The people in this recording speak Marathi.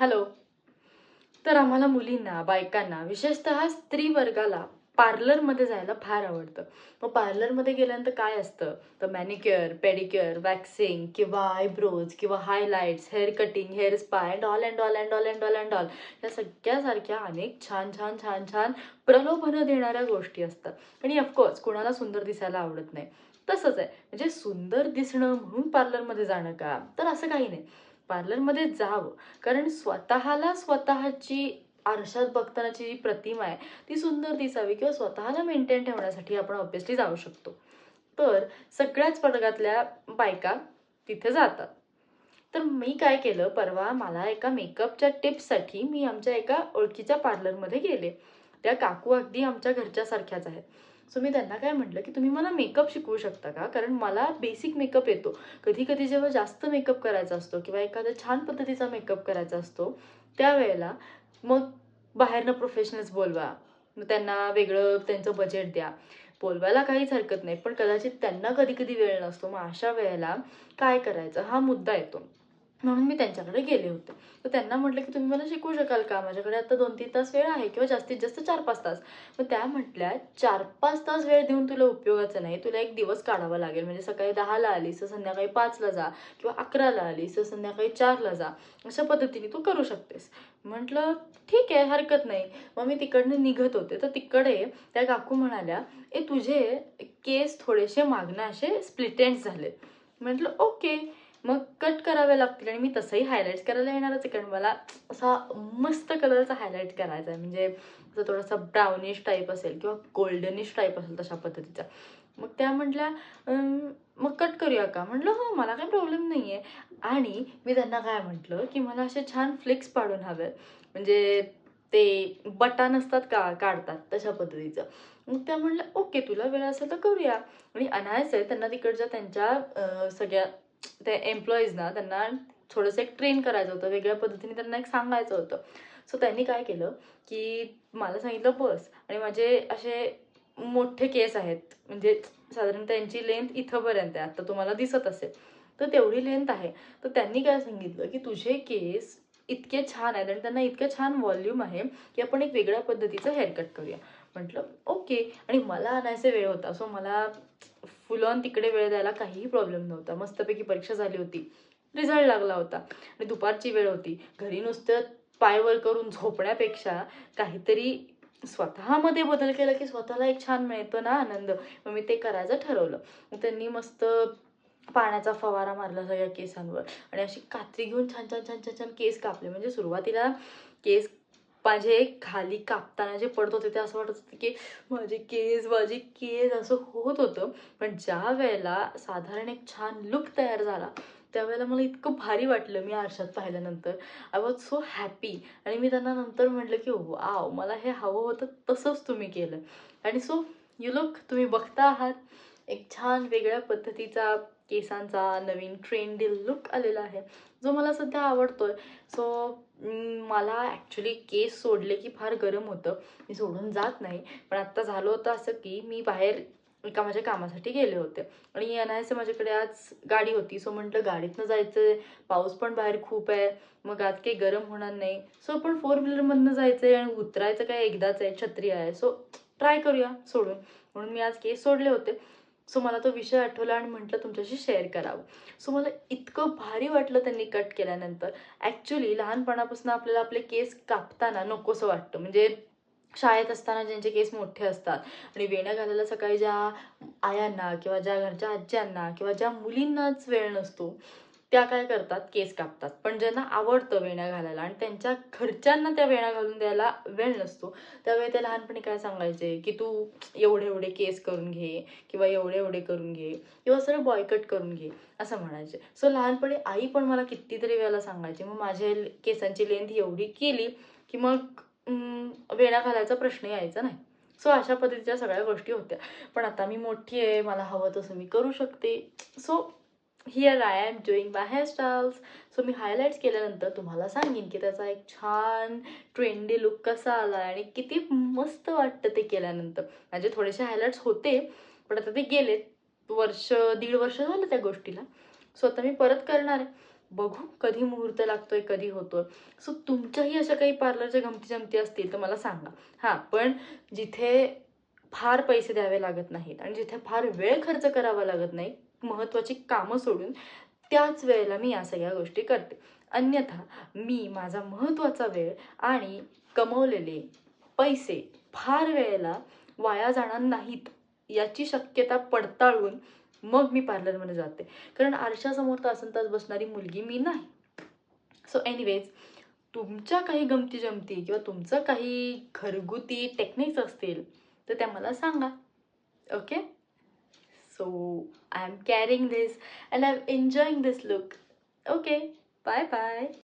हॅलो. तर आम्हाला मुलींना बायकांना विशेषतः स्त्री वर्गाला पार्लरमध्ये जायला फार आवडतं. मग पार्लरमध्ये गेल्यानंतर काय असतं? तर मॅनिक्युअर पेडिक्युअर वॅक्सिंग किंवा आयब्रोज किंवा highlights hair cutting hair spa and all and all and all and all and all या सगळ्यासारख्या अनेक छान छान छान छान प्रलोभनं देणाऱ्या गोष्टी असतात. आणि ऑफकोर्स कुणाला सुंदर दिसायला आवडत नाही. तसंच आहे. म्हणजे सुंदर दिसणं म्हणून पार्लरमध्ये जाणं का? तर असं काही नाही. पार्लरमध्ये जावं. कारण स्वतःला स्वतःची आरशात बघतानाची जी प्रतिमा आहे ती सुंदर दिसावी किंवा स्वतःला मेंटेन ठेवण्यासाठी आपण ऑब्वियसली जाऊ शकतो. तर सगळ्याच वर्गातल्या बायका तिथे जातात. तर मी काय केलं परवा मला एका मेकअपच्या टिप्ससाठी मी आमच्या एका ओळखीच्या पार्लरमध्ये गेले. त्या काकू अगदी आमच्या घरच्यासारख्याच आहेत. सो मी त्यांना काय म्हटलं की तुम्ही मला मेकअप शिकवू शकता का? कारण मला बेसिक मेकअप येतो. कधी कधी जेव्हा जास्त मेकअप करायचा असतो किंवा एखाद्या छान पद्धतीचा मेकअप करायचा असतो त्यावेळेला मग बाहेरनं प्रोफेशनल्स बोलवा. मग त्यांना वेगळं त्यांचं बजेट द्या. बोलवायला काहीच हरकत नाही. पण कदाचित त्यांना कधी कधी वेळ नसतो. मग अशा वेळेला काय करायचं? हा मुद्दा येतो. म्हणून मी त्यांच्याकडे गेले होते. तर त्यांना म्हटलं की तुम्ही मला शिकवू शकाल का? माझ्याकडे आता दोन तीन तास वेळ आहे किंवा जास्तीत जास्त चार पाच तास. मग त्या म्हटल्या चार पाच तास वेळ देऊन तुला उपयोगाचं नाही. तुला एक दिवस काढावा लागेल. म्हणजे सकाळी दहाला आलीस तर संध्याकाळी पाचला जा किंवा अकराला आलीस तर संध्याकाळी चारला जा. अशा पद्धतीने तू करू शकतेस. म्हटलं ठीक आहे हरकत नाही. मग मी तिकडनं निघत होते. तर तिकडे त्या काकू म्हणाल्या ए तुझे केस थोडेसे मागणं असे स्प्लिटेंट झाले म्हटलं ओके. मग कट करावे लागतील आणि मी तसंही हायलाईट करायला येणारच आहे कारण मला असा मस्त कलरचा हायलाईट करायचा आहे. म्हणजे असं थोडासा ब्राउनिश टाईप असेल किंवा गोल्डनिश टाईप असेल तशा पद्धतीचा. मग त्या म्हटल्या मग कट करूया का? म्हटलं हो मला काही प्रॉब्लेम नाही आहे आणि मी त्यांना काय म्हटलं की मला असे छान फ्लेक्स पाडून हवे. म्हणजे ते बटन असतात का काढतात तशा पद्धतीचं. मग त्या म्हटलं ओके तुला वेळ असेल तर करूया. आणि अनायस आहे त्यांना तिकडच्या त्यांच्या सगळ्या त्या एम्प्लॉईजना त्यांना थोडंसं एक ट्रेन करायचं होतं. वेगळ्या पद्धतीने त्यांना एक सांगायचं होतं. सो त्यांनी काय केलं की मला सांगितलं बस. आणि माझे असे मोठे केस आहेत. म्हणजे साधारण त्यांची लेंथ इथंपर्यंत आहे. आता तुम्हाला दिसत असेल. तर तेवढी लेंथ आहे. तर त्यांनी काय सांगितलं की तुझे केस इतके छान आहेत आणि त्यांना इतकं छान व्हॉल्यूम आहे की आपण एक वेगळ्या पद्धतीचं हेअरकट करूया. म्हटलं ओके. आणि मला आणायचा वेळ होता सो मला फुल ऑन तिकडे वेळ द्यायला काहीही प्रॉब्लेम नव्हता. मस्तपैकी परीक्षा झाली होती. रिझल्ट लागला होता. आणि दुपारची वेळ होती. घरी नुसतं पाय वर करून झोपण्यापेक्षा काहीतरी स्वतःमध्ये बदल केला की स्वतःला एक छान मिळतो ना आनंद. मग मी ते करायचं ठरवलं. मग त्यांनी मस्त पाण्याचा फवारा मारला सगळ्या केसांवर. आणि अशी कात्री घेऊन छान छान छान छान छान केस कापले. म्हणजे सुरुवातीला केस माझे खाली कापताना जे पडत होते ते असं वाटत होतं की माझे केस माझे केस असं होत होतं. पण ज्या वेळेला साधारण एक छान लुक तयार झाला त्यावेळेला मला इतकं भारी वाटलं मी आरशात पाहिल्यानंतर. आय वॉज सो हॅपी आणि मी त्यांना नंतर म्हटलं की वाव मला हे हवं होतं तसंच तुम्ही केलं. आणि सो यू लुक तुम्ही बघता आहात. एक छान वेगळ्या पद्धतीचा केसांचा नवीन ट्रेंडी लुक आलेला आहे जो मला सध्या आवडतोय. सो मला ॲक्च्युली केस सोडले की फार गरम होतं. मी सोडून जात नाही. पण आत्ता झालं होतं असं की मी बाहेर एका माझ्या कामासाठी गेले होते. आणि येण्याचं माझ्याकडे आज गाडी होती. सो म्हटलं गाडीतनं जायचं पाऊस पण बाहेर खूप आहे. मग आज काही गरम होणार नाही. सो आपण फोर व्हीलरमधनं जायचं आहे आणि उतरायचं काय? एकदाच आहे. छत्री आहे. सो ट्राय करूया सोडून. म्हणून मी आज केस सोडले होते. सो मला तो विषय आठवला आणि म्हटलं तुमच्याशी शेअर करावं. सो मला इतकं भारी वाटलं त्यांनी कट केल्यानंतर. ॲक्च्युली लहानपणापासून आपल्याला आपले केस कापताना नकोसं वाटतं. म्हणजे शाळेत असताना ज्यांचे केस मोठे असतात आणि वेण्या घालायला सकाळी ज्या आयांना किंवा ज्या घरच्या आज्यांना किंवा ज्या मुलींनाच वेळ नसतो त्या काय करतात? केस कापतात. पण ज्यांना आवडतं वेण्या घालायला आणि त्यांच्या घरच्यांना त्या वेण्या घालून द्यायला वेळ नसतो त्यावेळी ते लहानपणी काय सांगायचे? की तू एवढे एवढे केस करून घे किंवा एवढे एवढे करून घे किंवा सरळ बॉयकट करून घे असं म्हणायचे. सो लहानपणी आई पण मला कितीतरी वेळेला सांगायची मग माझ्या केसांची लेंथ एवढी केली की मग वेणा वेण्या घालायचा प्रश्न यायचा नाही. सो अशा पद्धतीच्या सगळ्या गोष्टी होत्या. पण आता मी मोठी आहे मला हवं तसं मी करू शकते. So here I am doing my hairstyles so me highlights केल्यानंतर तुम्हाला सांगेन की त्याचा एक छान ट्रेंडी लुक कसा आला आणि किती मस्त वाटतं ते केल्यानंतर. माझे थोडेसे हायलाईट्स होते पण आता ते गेलेत. वर्ष दीड वर्ष झालं त्या गोष्टीला. सो आता मी परत करणार आहे. बघू कधी मुहूर्त लागतोय कधी होतोय. सो तुमच्याही अशा काही पार्लरच्या गमती जमती असतील तर मला सांगा. हां पण जिथे फार पैसे द्यावे लागत नाहीत आणि जिथे फार वेळ खर्च करावा लागत नाही महत्त्वाची कामं सोडून त्याच वेळेला मी या सगळ्या गोष्टी करते. अन्यथा मी माझा महत्त्वाचा वेळ आणि कमवलेले पैसे फार वेळेला वाया जाणार नाहीत याची शक्यता पडताळून मग मी पार्लरमध्ये जाते. कारण आरशासमोर तासन तास बसणारी मुलगी मी नाही. सो एनिवेज तुमच्या काही गमती जमती किंवा तुमचं काही घरगुती टेक्निक्स असतील तर त्या मला सांगा. Okay so i'm carrying this and i'm enjoying this look. Okay bye bye